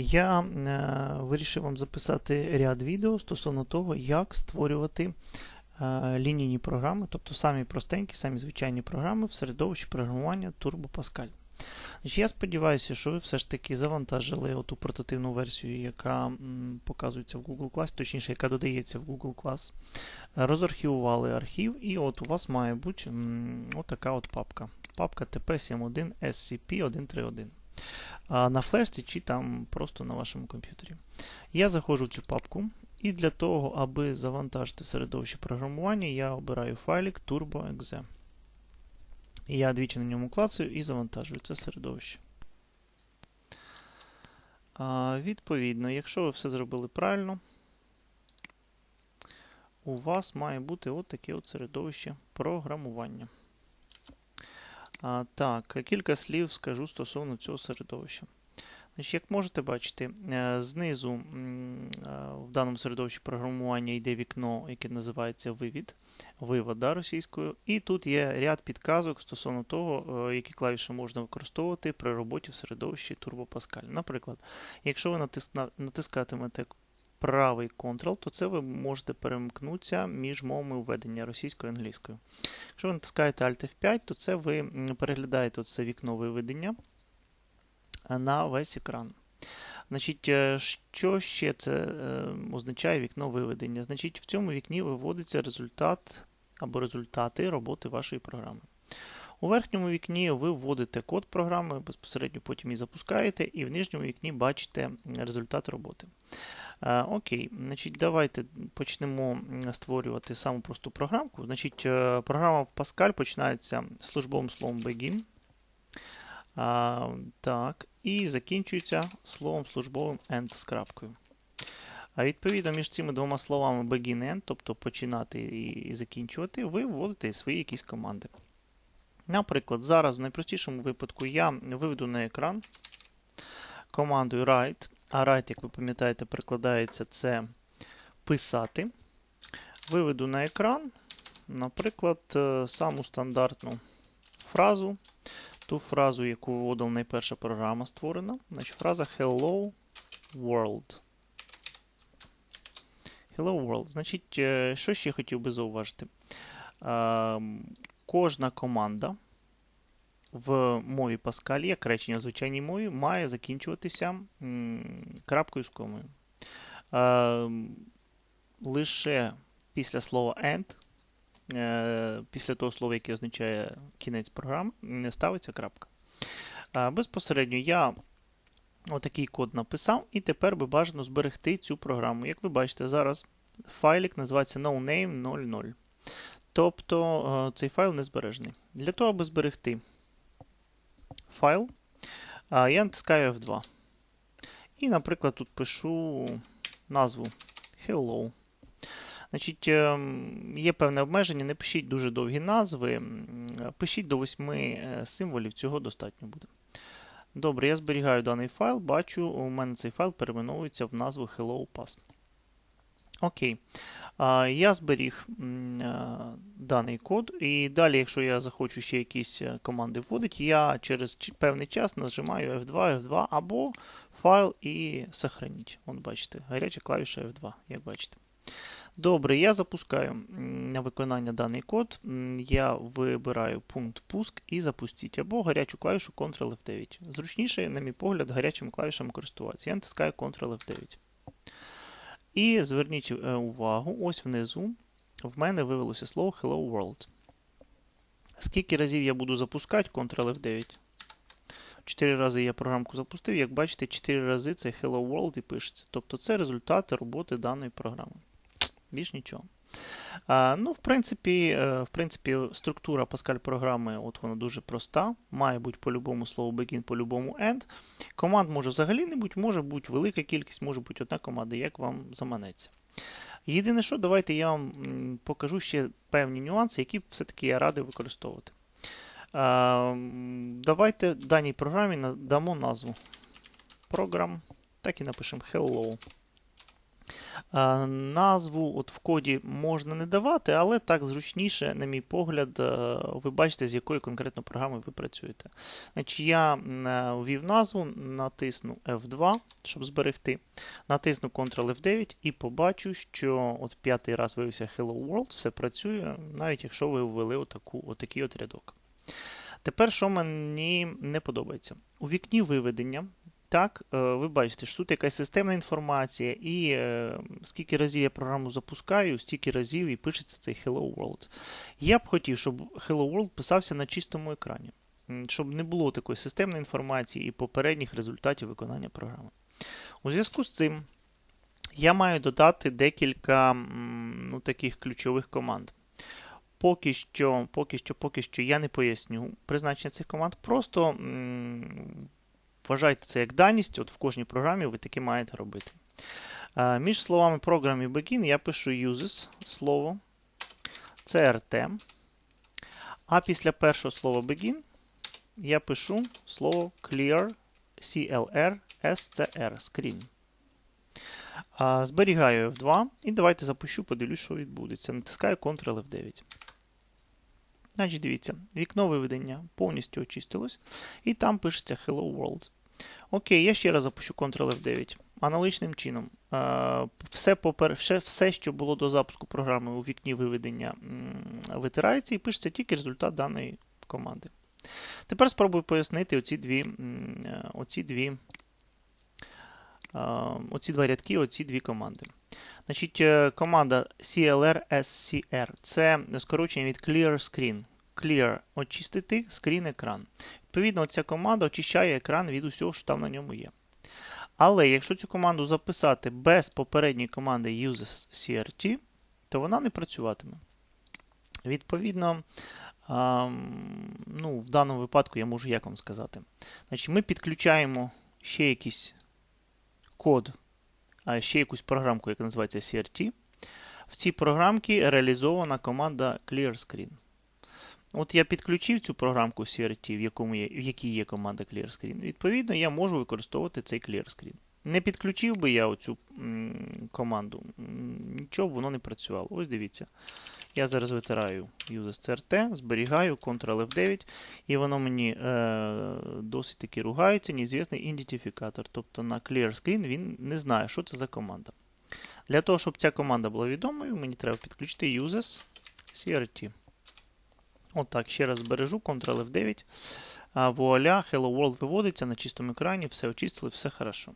я е, вирішив вам записати ряд відео стосовно того, як створювати е, лінійні програми, тобто самі простенькі, самі звичайні програми в середовищі програмування Turbo Pascal. Я сподіваюся, що ви все ж таки завантажили оту портативну версію, яка показується в Google Class, точніше, яка додається в Google Class. Розархівували архів, і от у вас має бути отака от папка. Папка TP71 SCP-131. А на флешці чи там просто на вашому комп'ютері. Я заходжу в цю папку, і для того, аби завантажити середовище програмування, я обираю файлик turbo.exe. Я двічі на ньому клацаю і завантажую це середовище. Відповідно, якщо ви все зробили правильно, у вас має бути от таке от середовище програмування. А, Так, кілька слів скажу стосовно цього середовища. Значить, Як можете бачити, е, знизу е, в даному середовищі програмування йде вікно, яке називається вивід, вивод да, російською. І тут є ряд підказок стосовно того, е, які клавіші можна використовувати при роботі в середовищі Turbo Pascal. Наприклад, якщо ви натискатимете правий Ctrl, то це ви можете перемкнутися між мовами введення російською і англійською. Якщо ви натискаєте Alt F5, то це ви переглядаєте це вікно виведення на весь екран. Значить, е, Що ще це е, означає вікно виведення? Значить, В цьому вікні виводиться результат або результати роботи вашої програми. У верхньому вікні ви вводите код програми, безпосередньо потім її запускаєте, і в нижньому вікні бачите результат роботи. Е, окей, значить, давайте почнемо створювати саму просту програмку. Значить, Програма в Pascal починається службовим словом begin. А, Так, і закінчується словом службовим end з крапкою. А відповідно, між цими двома словами begin end, тобто починати і закінчувати, ви вводите свої якісь команди. Наприклад, зараз в найпростішому випадку я виведу на екран командою write, а write, як ви пам'ятаєте, перекладається це писати. Виведу на екран, наприклад, е, саму стандартну фразу ту фразу, яку вводила найперша програма створена. Значить, Фраза Hello World. Hello World. Значить, е, що ще хотів би зауважити? Кожна команда в мові Pascal, як речення в звичайній мові, має закінчуватися крапкою з комою. Лише після слова end Е, після того слова, яке означає кінець програми, не ставиться крапка. Безпосередньо я отакий код написав, і тепер би бажано зберегти цю програму. Як ви бачите, зараз файлик називається noname00. Тобто е, цей файл не збережений. Для того, аби зберегти файл, я натискаю F2. І, наприклад, тут пишу назву Hello. Значить, ем, Є певне обмеження, не пишіть дуже довгі назви, пишіть до 8 е, символів, цього достатньо буде. Добре, я зберігаю даний файл, бачу, у мене цей файл перейменовується в назву HelloPass. Окей. Я зберіг даний код, і далі, якщо я захочу ще якісь е, команди вводити, я через певний час нажимаю F2, F2 або файл і сохраніть. Вон бачите, гаряча клавіша F2, як бачите. Добре, я запускаю на виконання даний код. Я вибираю пункт пуск і запустіть, або гарячу клавішу Ctrl-F9. Зручніше, на мій погляд, гарячими клавішами користуватися. Я натискаю Ctrl-F9. І зверніть е, увагу, ось внизу в мене вивелося слово Hello World. Скільки разів я буду запускати Ctrl-F9? 4 рази я програмку запустив, як бачите, 4 рази це Hello World і пишеться. Тобто це результати роботи даної програми. Більш нічого. Ну, В принципі, е, в принципі, структура Pascal програми от вона дуже проста. Має бути по-любому слово begin, по-любому end. Команд може взагалі не бути, може бути велика кількість, може бути одна команда, як вам заманеться. Єдине, що, давайте я вам покажу ще певні нюанси, які все-таки я радий використовувати. Давайте даній програмі дамо назву Program. Так і напишемо Hello. Е, назву от в коді можна не давати, але так зручніше, на мій погляд, е, ви бачите, з якою конкретно програмою ви працюєте. Значить, Я ввів назву, натисну F2, щоб зберегти, натисну Ctrl-F9 і побачу, що от п'ятий раз виявився Hello World, все працює, навіть якщо ви ввели отаку, отакий от рядок. Тепер, що мені не подобається? У вікні виведення так, е, ви бачите, що тут якась системна інформація, і е, скільки разів я програму запускаю, стільки разів і пишеться цей Hello World. Я б хотів, щоб Hello World писався на чистому екрані, щоб не було такої системної інформації і попередніх результатів виконання програми. У зв'язку з цим я маю додати декілька ну, таких ключових команд. Поки що, поки що, поки що я не поясню призначення цих команд. Просто Вважайте це як даність, от в кожній програмі ви таке маєте робити. Між словами program і begin я пишу uses слово, CRT. А після першого слова begin я пишу слово clear, CLR, SCR, screen. Зберігаю F2 і давайте запущу, подивлюсь, що відбудеться. Натискаю Ctrl-F9. Значить, дивіться, вікно виведення повністю очистилось, і там пишеться Hello World. Окей, я ще раз запущу Ctrl-F9. Аналогічним чином, все, попер... все, що було до запуску програми у вікні виведення, витирається і пишеться тільки результат даної команди. Тепер спробую пояснити оці дві, оці дві, оці два рядки, оці дві команди. Значить, е, Команда CLR-SCR це скорочення від Clear Screen. Clear очистити, screen екран. Відповідно, ця команда очищає екран від усього, що там на ньому є. Але якщо цю команду записати без попередньої команди uses CRT, то вона не працюватиме. Відповідно, ну, в даному випадку я можу як вам сказати. Значить, Ми підключаємо ще якийсь код, ще якусь програмку, яка називається CRT. В цій програмці реалізована команда ClearScreen. От я підключив цю програмку CRT, в якому є, в якій є команда ClearScreen. Відповідно, я можу використовувати цей ClearScreen. Не підключив би я оцю команду, нічого б воно не працювало. Ось дивіться. Я зараз витираю UseCRT, зберігаю Ctrl-F9, і воно мені е, досить таки ругається, неізвісний ідентифікатор. Тобто на ClearScreen він не знає, що це за команда. Для того, щоб ця команда була відомою, мені треба підключити uses CRT. Отак, ще раз збережу, Ctrl-F9. Вуаля, Hello World виводиться на чистому екрані, все очистили, все хорошо.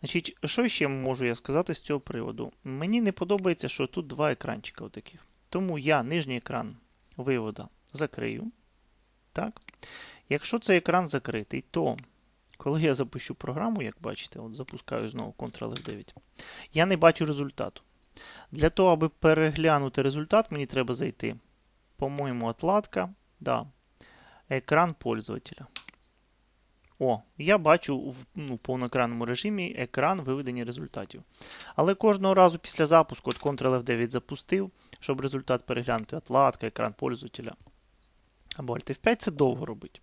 Значить, Що ще можу я сказати з цього приводу? Мені не подобається, що тут два екранчика. отаких. Тому я нижній екран вивода закрию. Так. Якщо цей екран закритий, то коли я запущу програму, як бачите, от запускаю знову Ctrl-F9, я не бачу результату. Для того, аби переглянути результат, мені треба зайти по-моему, отладка. Да. Екран пользователя. О, я бачу в ну, повноекранному режимі екран виведення результатів. Але кожного разу після запуску от Ctrl-F9 запустив, щоб результат переглянути отладка, екран пользователя. Або Alt-F5 це довго робить.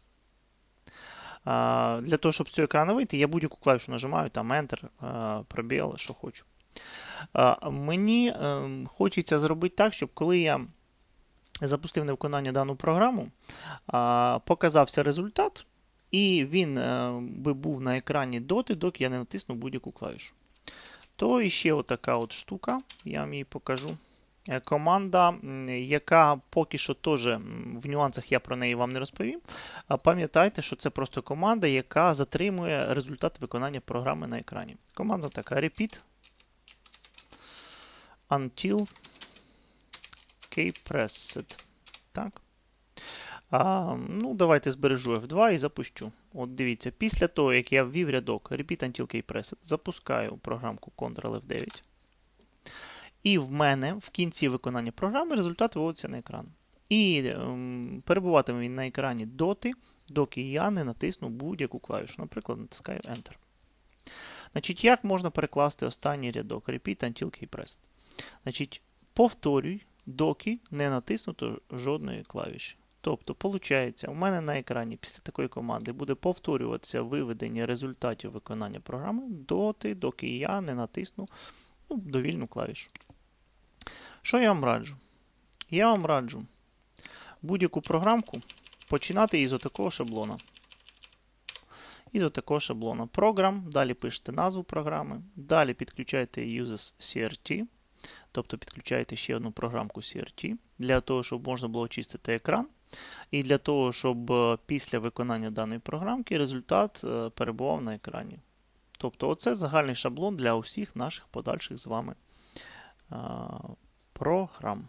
А, Для того, щоб з цього екрану вийти, я будь-яку клавішу нажимаю, там Enter, пробіл, що хочу. А, Мені а, ем, хочеться зробити так, щоб коли я запустив на виконання дану програму, показався результат, і він е, би був на екрані доти, доки я не натиснув будь-яку клавішу. То іще отака от штука, я вам її покажу. Е, команда, яка поки що теж в нюансах я про неї вам не розповім. Пам'ятайте, що це просто команда, яка затримує результат виконання програми на екрані. Команда така repeat until kpressed. Так. А, Ну, Давайте збережу F2 і запущу. От дивіться, після того, як я ввів рядок Repeat until kpressed, запускаю програмку Ctrl-F9. І в мене в кінці виконання програми результат виводиться на екран. І ем, перебуватиме він на екрані доти, доки я не натисну будь-яку клавішу. Наприклад, натискаю Enter. Значить, Як можна перекласти останній рядок Repeat until keypressed? Значить, Повторюй доки не натиснуто жодної клавіші. Тобто, виходить, у мене на екрані після такої команди буде повторюватися виведення результатів виконання програми доти, доки я не натисну ну, довільну клавішу. Що я вам раджу? Я вам раджу будь-яку програмку починати із отакого шаблона. Із отакого шаблона. Програм, далі пишете назву програми, далі підключаєте Uses CRT, тобто підключаєте ще одну програмку CRT, для того, щоб можна було очистити екран. І для того, щоб е, після виконання даної програмки результат е, перебував на екрані. Тобто, оце загальний шаблон для усіх наших подальших з вами е, програм.